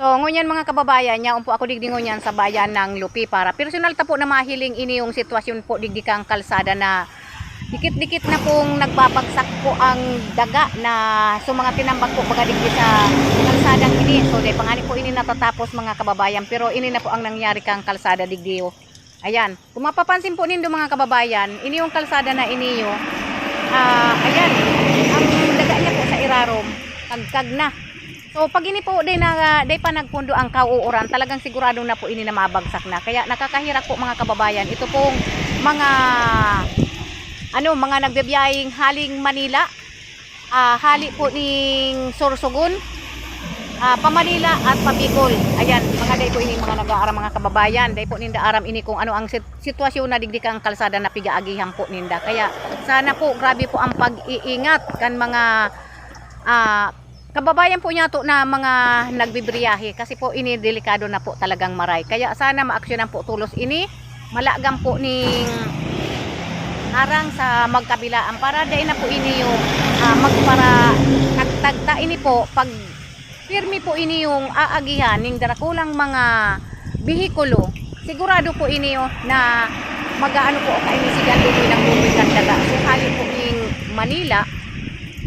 So, ngunyan mga kababayan, niya umpo ako digdi ngunyan sa bayan ng Lupi para personal ta po na mahiling ini yung sitwasyon po digdi kang kalsada na dikit-dikit na pong nagbabagsak po ang daga na so mga tinambak po baga digdi sa kalsadang ini. So, day pangani po ini natatapos mga kababayan pero ini na po ang nangyari kang kalsada digdi. oh. Ayan, kung mapapansin po nindo mga kababayan, ini yung kalsada na iniyo. Ah, ayan, ang daga niya po sa irarom, kagkag na. So pag ini po day na day pa nagpundo ang kauuran, talagang sigurado na po ini na mabagsak na. Kaya nakakahirap po mga kababayan. Ito pong mga ano, mga nagbebiyahing haling Manila. ah hali po ning Sorsogon. ah pa Manila at pa Bicol. Ayan, mga day po ini mga nag-aaram mga kababayan. Day po ninda aram ini kung ano ang sit- sitwasyon na digdi kang kalsada na pigaagihan po ninda. Kaya sana po grabe po ang pag-iingat kan mga ah kababayan po niya to na mga nagbibriyahe kasi po ini delikado na po talagang maray. Kaya sana maaksyonan po tulos ini malagam po ning harang sa magkabilaan para dahil na po ini yung ah, magpara tagtagta ini po pag firme po ini yung aagihan ning darakulang mga bihikulo sigurado po ini yung na magaano po ka ini sigan dumoy ng dumoy ng daga so po ning Manila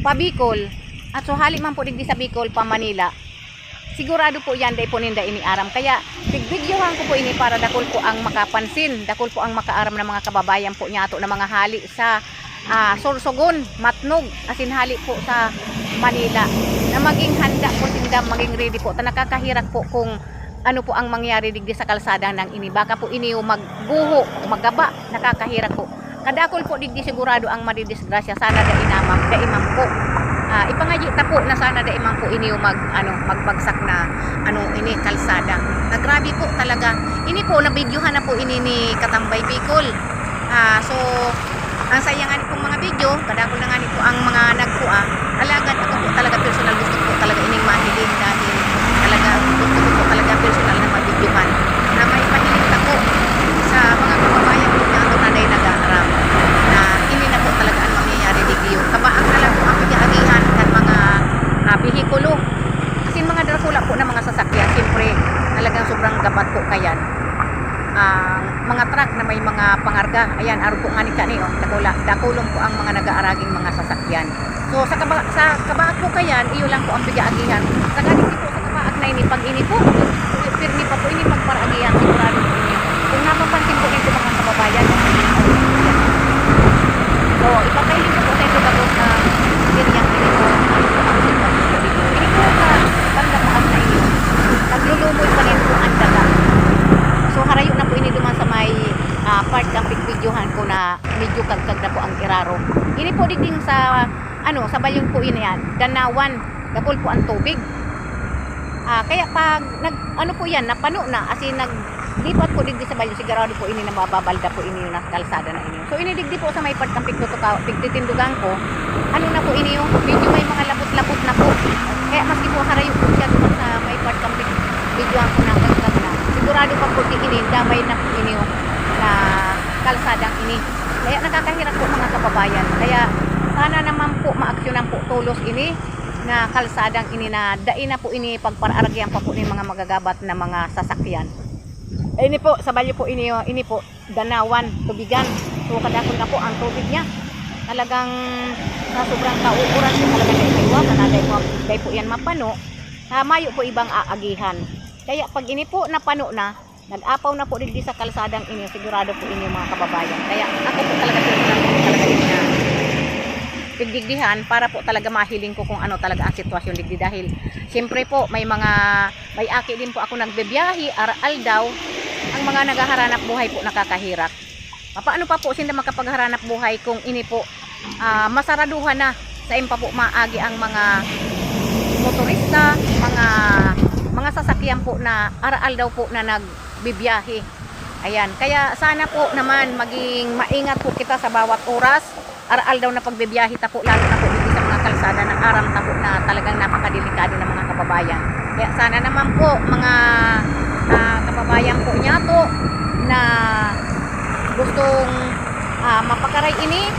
pa Bicol at so hali man po digdi sa Bicol pa Manila sigurado po yan dahil po ninda iniaram kaya bigbidyohan ko po ini para dakol po ang makapansin dakol po ang makaaram ng mga kababayan po niya ato na mga hali sa ah, Sorsogon, Matnog asin hali po sa Manila. Na maging handa po tinda maging ready po. Ta nakakahirap po kung ano po ang mangyari digdi sa kalsada ng ini. Baka po ini magguho magaba nakakahirap po. Kadakol po digdi sigurado ang madidisgrasya. Sana da inamam da imam po Ah, ipangayi ta po na sana da imam po ini yung mag ano magbagsak na ano ini kalsada. Na grabe po talaga. Ini po na videohan na po ini ni Katambay Bicol. Ah, so ang sayangan pong mga video, kadakol na nga ni po ang mga nagkuha. Alagad ako po talaga personal gusto ko talaga ining mahiling dahil talaga gusto ko po talaga personal na mabidyohan na may pahiling ako sa mga kababayan ko na ito na day nag-aaram na hindi na po talaga ang mangyayari digyo. Kabaang na lang po ang pag-aagihan ng mga uh, bihikulo. Kasi mga drakula po na mga sasakyan, siyempre talagang sobrang gabat po kayan. Ang mga truck na may mga pangarga, ayan, aro po nga ni kani, oh, dakula, dakulong po ang mga nag-aaraging mga sasakyan. So sa, kaba, sa kabaak po kayan, iyo lang po ang pag-aagihan. Sa ganit po sa kabaak na ini, pag ini po, pirni pa po ini magparaagihan, sigurado po ini. Kung napapansin po nito mga kababayan, So, ipakailin po sa ito bagos na ganyan ini po ang ang sitwasyon ko dito. Ini po sa tandaan na inyo. Naglulumoy pa rin po ang daga. So, harayo na po ini duman sa may ah, part ng pigvideohan ko na medyo kagkag na po ang iraro. Ini po digding sa ano, sa balyon po ini yan. Danawan. Dapol po ang tubig. Ah, kaya pag nag ano po yan, napano na as in nag lipat po digdi sa balyo sigurado po ini na mababalda po ini yung kalsada na ini. So ini digdi po sa may part ng pigtutukaw, pigtitindugan ko. Ano na po ini yung medyo may mga labot-labot na po. Kaya maski po harayo po siya doon sa may part ng pig videoan ko na kagkag na. Sigurado pa po di ini damay na po ini yung na kalsadang ini. Kaya nakakahirap po mga kababayan. Kaya sana naman po maaksyonan po tulos ini na kalsadang ini na dai na po ini pagpararagyan pa po ni mga magagabat na mga sasakyan. Ini po, sa po ini, oh, ini po, danawan, tubigan. So, kadakon na po ang tubig niya. Talagang sa sobrang kauuran po talaga na iwatan na dahil po, dahil po yan mapano. Tamayo po ibang aagihan. Kaya pag ini po napano na, nag-apaw na po digdi sa kalsadang ini, sigurado po ini mga kababayan. Kaya ako po talaga personal po talaga ini na pigdigdihan para po talaga mahiling ko kung ano talaga ang sitwasyon digdi. Dahil siyempre po may mga may aki din po ako nagbebiyahe aral daw ang mga naghahanap buhay po nakakahirap. Paano pa po sila makapagharanap buhay kung ini po ah, masaraduhan na? Sa impa po maagi ang mga motorista mga mga sasakyan po na aral daw po na nagbibiyahe. Ayan kaya sana po naman maging maingat po kita sa bawat oras aral daw na pagbibiyahe ta po lalo na po dito sa mga kalsada ng aram ta po na talagang napakadelikado ng mga kababayan. Kaya sana naman po mga ah, kababayan po niya to na gustong ah, mapakaray ini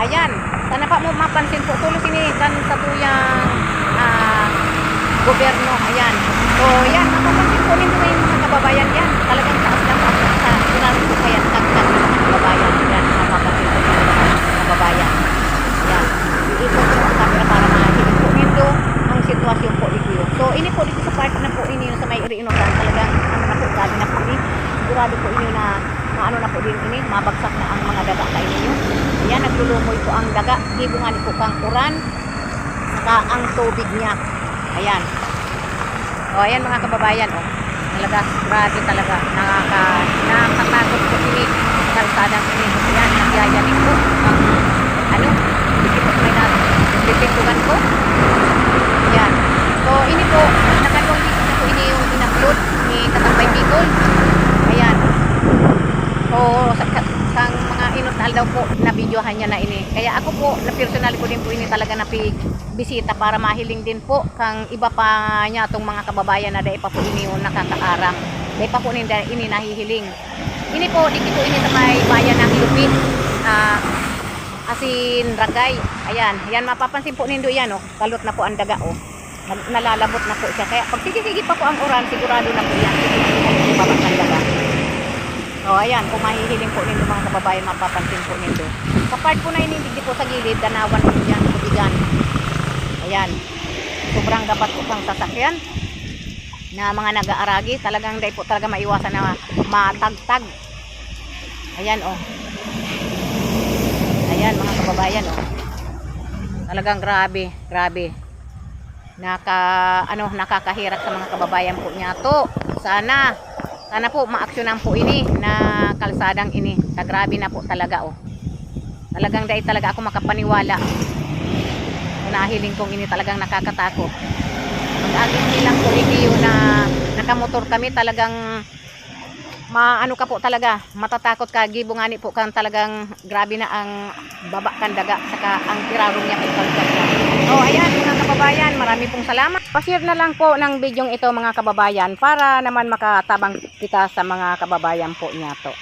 ayan sana pa mo mapansin po tulos ini kan sa tuyang ah, gobyerno. Ayan. So, yan. Mapapansin po ninyo yung mga kababayan yan. Talagang taas na taas na sa kunaro po kaya tagtag ng mga kababayan. Yan. Mapapansin po ninyo mga kababayan. Yan. Iikot po ang camera para mahilig po ninyo ang sitwasyon po dito. So, ini po dito sa part na po ini sa may iriinukan. Talagang ano na po, gabi na po ini. Sigurado po inyo na maano na po din ini, mabagsak na ang mga daga kayo ninyo. Ayan, naglulumoy po ang daga. Gibungan po kang uran. Saka ang tubig niya. Ayan. O, ayan mga kababayan, oh. Talaga, grabe talaga. Nakaka, nakakatakot po ini. Kalsadang ini. Ayan, nagyayanig po. Ang, ano, natipintugan po. Ayan. So, ini po, nakatong dito na po ini yung in-upload ni Tatambay Bicol. Ayan. Oo, sa, sa, sang mga inutal daw po niya na ini. Kaya ako po, na personal ko din po ini talaga na bisita para mahiling din po kang iba pa niya tong mga kababayan na dahil pa po ini yung nakakaarang. Dahil pa po ini, ini nahihiling. Ini po, dito po ini sa may bayan ng Lupit. Ah, asin ragay. Ayan, ayan mapapansin po nindo yan oh. Kalot na po ang daga oh. Nal- Nalalabot na po siya. Kaya pag sige-sige pa po ang oran, sigurado na po yan. Sige-sige pa po ang O ayan, kung mahihiling po ninyo mga kababayan, mapapansin po ninyo. Sa part po na inindig po sa gilid, danawan po dyan, tubigan. Ayan. Sobrang dapat po pang sasakyan na mga nag-aaragi. Talagang dahil po talaga maiwasan na matagtag. Ayan oh. Ayan mga kababayan oh. Talagang grabe, grabe. Naka ano nakakahirap sa mga kababayan po niya to. Sana sana po maaksyonan po ini na kalsadang ini. Sa grabe na po talaga oh. Talagang dahil talaga ako makapaniwala. Nahiling kong ini talagang nakakatakot. Pag-aging nilang po review na nakamotor kami talagang maano ka po talaga matatakot ka gibungani po kang talagang grabe na ang baba kan daga saka ang tirarong niya kay. Oh, ayan mga kababayan, marami pong salamat. Pa-share na lang po ng bidyong ito mga kababayan para naman makatabang kita sa mga kababayan po niya to.